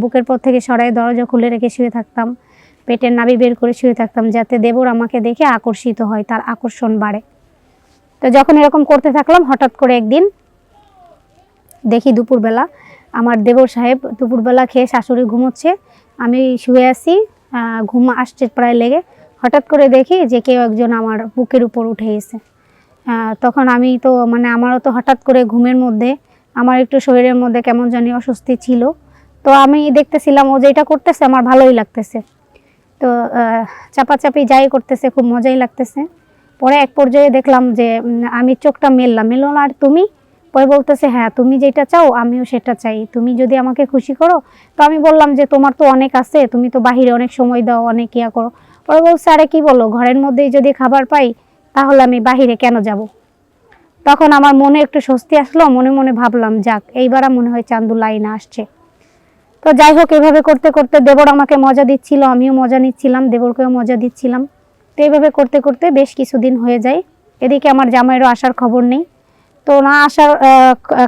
বুকের পর থেকে সরাই দরজা খুলে রেখে শুয়ে থাকতাম। পেটের নাভি বের করে শুয়ে থাকতাম যাতে দেবর আমাকে দেখে আকর্ষিত হয়, তার আকর্ষণ বাড়ে। তো যখন এরকম করতে থাকলাম, হঠাৎ করে একদিন দেখি দুপুরবেলা আমার দেবর সাহেব দুপুরবেলা খেয়ে শাশুড়ি ঘুমোচ্ছে। আমি শুয়ে আছি ঘুম আসছে প্রায় লেগে। হঠাৎ করে দেখি যে কেউ একজন আমার বুকের উপর উঠে গেছে। তখন আমি তো মানে আমারও তো হঠাৎ করে ঘুমের মধ্যে, আমার একটু শরীরের মধ্যে কেমন জানি অস্বস্তি ছিল। তো আমি দেখতেছিলাম ও যেটা করতেছে, আমার ভালোই লাগতেছে। তো চাপাচাপি যাই করতেছে, খুব মজাই লাগতেছে। পরে এক পর্যায়ে দেখলাম যে আমি চোখটা মেললাম। মেললাম আর তুমি? পরে বলতেছে হ্যাঁ তুমি যেটা চাও, আমিও সেটা চাই। তুমি যদি আমাকে খুশি করো। তো আমি বললাম যে, তোমার তো অনেক আছে, তুমি তো বাহিরে অনেক সময় দাও, অনেক ইয়া করো। পরে বলছে, আরে কী বলো, ঘরের মধ্যেই যদি খাবার পাই, তাহলে আমি বাহিরে কেন যাব? তখন আমার মনে একটু স্বস্তি আসলো, মনে মনে ভাবলাম, যাক, এইবার মনে হয় চান্দু লাইন আসছে। তো যাই হোক, এভাবে করতে করতে দেবর আমাকে মজা দিচ্ছিল, আমিও মজা নিচ্ছিলাম, দেবরকেও মজা দিচ্ছিলাম। তো এইভাবে করতে করতে বেশ কিছুদিন হয়ে যায়। এদিকে আমার জামাইয়েরও আসার খবর নেই। তো না আসার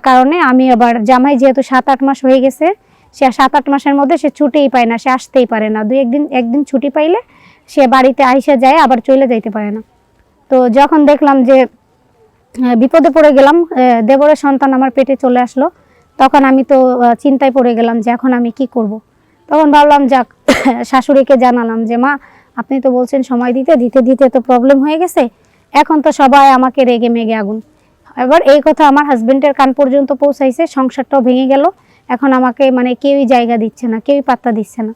কারণে আমি আবার, জামাই যেহেতু সাত আট মাস হয়ে গেছে, সে সাত আট মাসের মধ্যে সে ছুটিই পায় না, সে আসতেই পারে না। দুই একদিন একদিন ছুটি পাইলে সে বাড়িতে আইসা যায়, আবার চলে যাইতে পারে না। তো যখন দেখলাম যে বিপদে পড়ে গেলাম দেবরের সন্তান আমার পেটে চলে আসলো তখন আমি তো চিন্তায় পড়ে গেলাম যে এখন আমি কি করব। তখন ভাবলাম, যাক, শাশুড়িকে জানালাম যে, মা, আপনি তো বলছেন সময় দিতে দিতে দিতে তো প্রবলেম হয়ে গেছে। এখন তো সবাই আমাকে রেগে মেগে আগুন। এবার এই কথা আমার হাজব্যান্ডের কান পর্যন্ত পৌঁছাইছে, সংসারটাও ভেঙে গেল। এখন আমাকে মানে কেউই জায়গা দিচ্ছে না, কেউই পাত্তা দিচ্ছে না।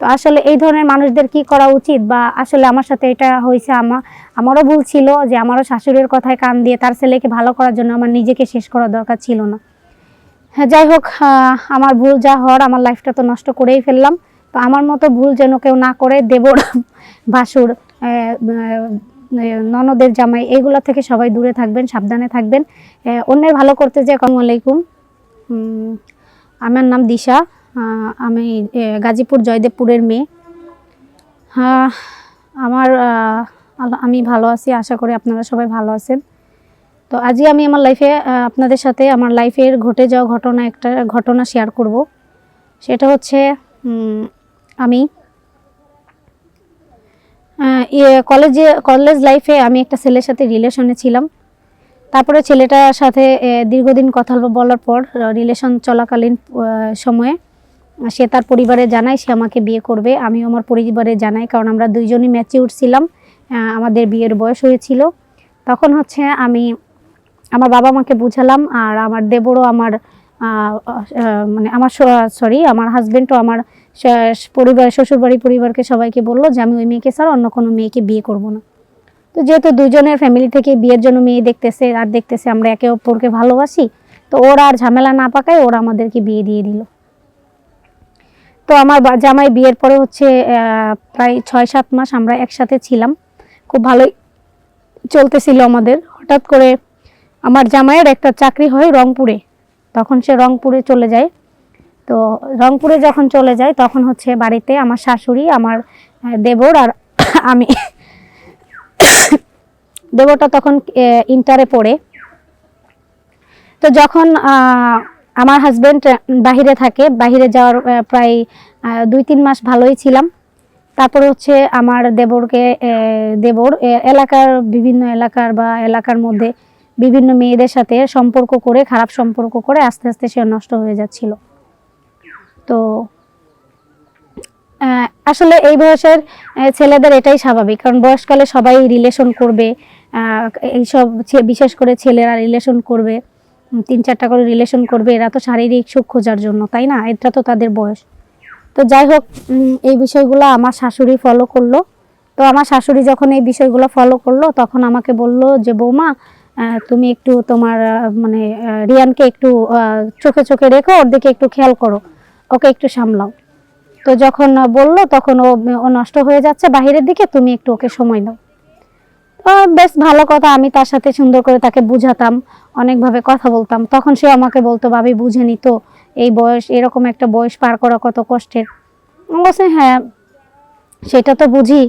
তো আসলে এই ধরনের মানুষদের কি করা উচিত? বা আসলে আমার সাথে এটা হয়েছে আমার আমারও ভুল ছিল যে, আমারও শাশুড়ির কথায় কান দিয়ে তার ছেলেকে ভালো করার জন্য আমার নিজেকে শেষ করা দরকার ছিল না। যাই হোক আমার ভুল যা হওয়ার আমার লাইফটা তো নষ্ট করেই ফেললাম। তো আমার মতো ভুল যেন কেউ না করে, দেবর ভাসুর ননদের জামাই এইগুলো থেকে সবাই দূরে থাকবেন, সাবধানে থাকবেন। অন্যের ভালো করতে যে, আসসালামু আলাইকুম। আমার নাম দিশা আমি গাজীপুর জয়দেবপুরের মেয়ে। হ্যাঁ আমার আমি ভালো আছি, আশা করি আপনারা সবাই ভালো আছেন। তো আজকে আমি আমার লাইফে আপনাদের সাথে আমার লাইফের ঘটে যাওয়া ঘটনা একটা, ঘটনা শেয়ার করব। সেটা হচ্ছে আমি কলেজে কলেজ লাইফে আমি একটা ছেলের সাথে রিলেশনে ছিলাম। তারপরে ছেলেটার সাথে দীর্ঘদিন কথা বলার পর রিলেশন চলাকালীন সময়ে, সে তার পরিবারে জানায় সে আমাকে বিয়ে করবে, আমিও আমার পরিবারে জানাই, কারণ আমরা দুইজনই ম্যাচিউর ছিলাম আমাদের বিয়ের বয়স হয়েছিল। তখন হচ্ছে আমি আমার বাবা মাকে বুঝালাম আর আমার দেবরও আমার মানে আমার সরি আমার হাজবেন্ডও আমার পরিবার শ্বশুরবাড়ি পরিবারকে সবাইকে বলল যে আমি ওই মেয়েকে ছাড়া অন্য কোনো মেয়েকে বিয়ে করব না। তো যেহেতু দুজনের ফ্যামিলি থেকে বিয়ের জন্য মেয়ে দেখতেছে, আর দেখতেছে আমরা একে অপরকে ভালোবাসি, তো ওরা আর ঝামেলা না পাকায় ওরা আমাদেরকে বিয়ে দিয়ে দিল। তো আমার জামাই বিয়ের পরে হচ্ছে প্রায় ছয় সাত মাস আমরা একসাথে ছিলাম। খুব ভালোই চলতেছিল আমাদের। হঠাৎ করে আমার জামাইয়ের একটা চাকরি হয় রংপুরে। তখন সে রংপুরে চলে যায়। তো রংপুরে যখন চলে যায়, তখন হচ্ছে বাড়িতে আমার শাশুড়ি, আমার দেবর আর আমি। দেবরটা তখন ইন্টারে পড়ে। তো যখন আমার হাজব্যান্ড বাহিরে থাকে, বাহিরে যাওয়ার প্রায় দুই তিন মাস ভালোই ছিলাম। তারপরে হচ্ছে আমার দেবরকে দেবর এলাকার বিভিন্ন এলাকার বা এলাকার মধ্যে বিভিন্ন মেয়েদের সাথে সম্পর্ক করে, খারাপ সম্পর্ক করে আস্তে আস্তে সে নষ্ট হয়ে যাচ্ছিল। তো আসলে এই বয়সের ছেলেদের এটাই স্বাভাবিক। কারণ বয়সকালে সবাই রিলেশন করবে এইসব বিশেষ করে ছেলেরা রিলেশন করবে তিন চারটা করে রিলেশন করবে, এরা তো শারীরিক সুখ খোঁজার জন্য, তাই না? এটা তো তাদের বয়স। তো যাই হোক এই বিষয়গুলো আমার শাশুড়ি ফলো করল। তো আমার শাশুড়ি যখন এই বিষয়গুলো ফলো করল, তখন আমাকে বলল যে, বৌমা তুমি একটু তোমার মানে রিয়ানকে একটু চোখে চোখে রেখো, ওর দিকে একটু খেয়াল করো, ওকে একটু সামলাও। তো যখন বলল, তখন ও নষ্ট হয়ে যাচ্ছে বাহিরের দিকে, তুমি একটু ওকে সময় দাও বেশ ভালো কথা, আমি তার সাথে সুন্দর করে তাকে বুঝাতাম, অনেকভাবে কথা বলতাম। তখন সে আমাকে বলতো, ভাবি, বুঝে নিত এই বয়স, এরকম একটা বয়স পার করা কত কষ্টের? বলছি হ্যাঁ সেটা তো বুঝি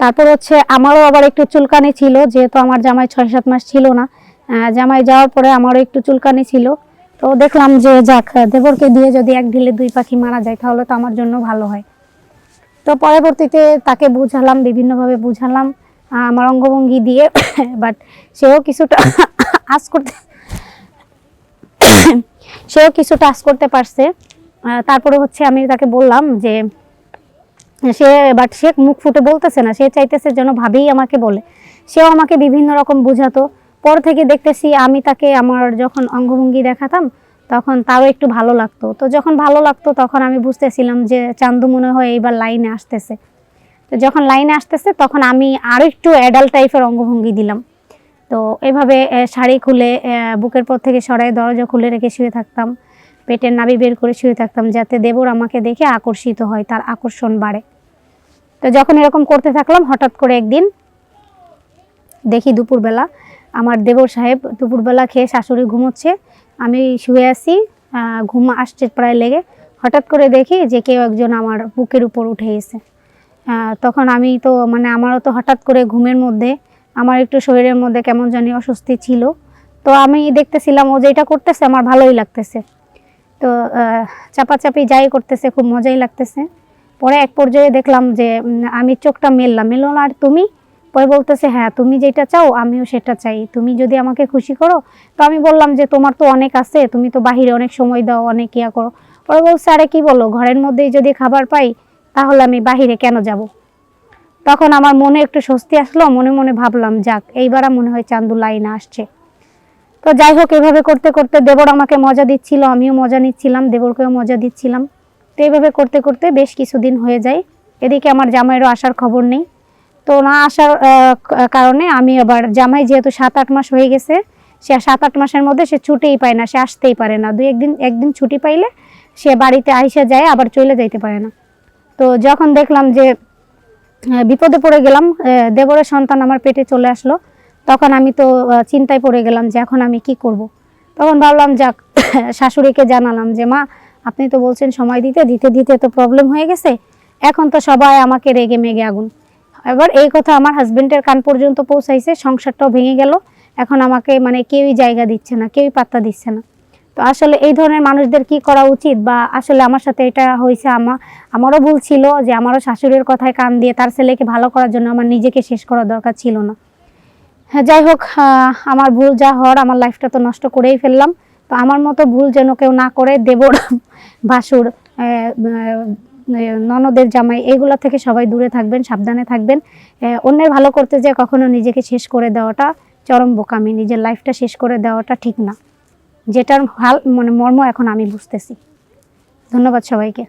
তারপর হচ্ছে আমারও আবার একটু চুলকানি ছিল, যেহেতু আমার জামাই ছয় সাত মাস ছিল না। জামাই যাওয়ার পরে আমারও একটু চুলকানি ছিল। তো দেখলাম যে যাক, দেবরকে দিয়ে যদি এক ঢিলে দুই পাখি মারা যায়, তাহলে তো আমার জন্য ভালো হয়। তো পরবর্তীতে তাকে বুঝালাম, বিভিন্নভাবে বুঝালাম আমার অঙ্গভঙ্গি দিয়ে। বাট সেও কিছুটা আজ করতে সেও কিছুটা আজ করতে পারছে। তারপরে হচ্ছে আমি তাকে বললাম যে সে বাট সে মুখ ফুটে বলতেছে না। সে চাইতেছে যেন ভাবেই আমাকে বলে। সেও আমাকে বিভিন্ন রকম বোঝাতো। পর থেকে দেখতেছি আমি তাকে আমার যখন অঙ্গভঙ্গি দেখাতাম, তখন তারও একটু ভালো লাগতো। তো যখন ভালো লাগতো, তখন আমি বুঝতেছিলাম যে চান্দু মনে হয় এইবার লাইনে আসতেছে। তো যখন লাইনে আসতেছে, তখন আমি আরও একটু অ্যাডাল্ট টাইপের অঙ্গভঙ্গি দিলাম। তো এভাবে শাড়ি খুলে বুকের পর থেকে সরাই দরজা খুলে রেখে শুয়ে থাকতাম। পেটের নাভি বের করে শুয়ে থাকতাম, যাতে দেবর আমাকে দেখে আকর্ষিত হয়, তার আকর্ষণ বাড়ে। তো যখন এরকম করতে থাকলাম, হঠাৎ করে একদিন দেখি দুপুরবেলা আমার দেবর সাহেব দুপুরবেলা খেয়ে শাশুড়ি ঘুমোচ্ছে। আমি শুয়ে আছি ঘুম আসছে প্রায় লেগে। হঠাৎ করে দেখি যে কেউ একজন আমার বুকের উপর উঠে গেছে। তখন আমি তো মানে আমারও তো হঠাৎ করে ঘুমের মধ্যে, আমার একটু শরীরের মধ্যে কেমন জানি অস্বস্তি ছিল। তো আমি দেখতেছিলাম, ও যেটা করতেছে, আমার ভালোই লাগতেছে। তো চাপাচাপি যাই করতেছে, খুব মজাই লাগতেছে। পরে এক পর্যায়ে দেখলাম যে আমি চোখটা মেললাম। মেললাম আর তুমি? পরে বলতেছে হ্যাঁ তুমি যেটা চাও, আমিও সেটা চাই। তুমি যদি আমাকে খুশি করো, তো আমি বললাম যে, তোমার তো অনেক আছে, তুমি তো বাহিরে অনেক সময় দাও, অনেক ইয়া করো। পরে বলছে, আরে কি বলো, ঘরের মধ্যেই যদি খাবার পাই, তাহলে আমি বাহিরে কেন যাব? তখন আমার মনে একটু স্বস্তি আসলো, মনে মনে ভাবলাম, যাক, এইবার মনে হয় চান্দু লাইনে আসছে। তো যাই হোক, এভাবে করতে করতে দেবর আমাকে মজা দিচ্ছিল, আমিও মজা নিচ্ছিলাম, দেবরকেও মজা দিচ্ছিলাম। তো এইভাবে করতে করতে বেশ কিছুদিন হয়ে যায়। এদিকে আমার জামাইয়েরও আসার খবর নেই। তো না আসার কারণে আমি আবার, জামাই যেহেতু সাত আট মাস হয়ে গেছে, সে সাত আট মাসের মধ্যে সে ছুটিই পায় না, সে আসতেই পারে না। দুই একদিন একদিন ছুটি পাইলে সে বাড়িতে আইসে যায়, আবার চলে যাইতে পারে না। তো যখন দেখলাম যে বিপদে পড়ে গেলাম দেবরের সন্তান আমার পেটে চলে আসলো, তখন আমি তো চিন্তায় পড়ে গেলাম যে এখন আমি কি করব। তখন ভাবলাম যাক, শাশুড়িকে জানালাম যে, মা আপনি তো বলছেন সময় দিতে দিতে দিতে তো প্রবলেম হয়ে গেছে। এখন তো সবাই আমাকে রেগে মেগে আগুন। এবার এই কথা আমার হাজবেন্ডের কান পর্যন্ত পৌঁছাইছে, সংসারটাও ভেঙে গেল। এখন আমাকে মানে কেউই জায়গা দিচ্ছে না, কেউই পাত্তা দিচ্ছে না। তো আসলে এই ধরনের মানুষদের কি করা উচিত বা আসলে আমার সাথে এটা হয়েছে আমার আমারও ভুল ছিল যে আমারও শাশুড়ির কথায় কান দিয়ে তার ছেলেকে ভালো করার জন্য আমার নিজেকে শেষ করা দরকার ছিল না। হ্যাঁ যাই হোক আমার ভুল যা হওয়ার আমার লাইফটা তো নষ্ট করেই ফেললাম। তো আমার মতো ভুল যেন কেউ না করে দেবরাম, ভাসুর ননদের জামাই, এইগুলো থেকে সবাই দূরে থাকবেন, সাবধানে থাকবেন। অন্যের ভালো করতে যে কখনো নিজেকে শেষ করে দেওয়াটা চরম বোকামি, নিজের লাইফটা শেষ করে দেওয়াটা ঠিক না। যেটার হাল মানে মর্ম এখন আমি বুঝতেছি। ধন্যবাদ সবাইকে।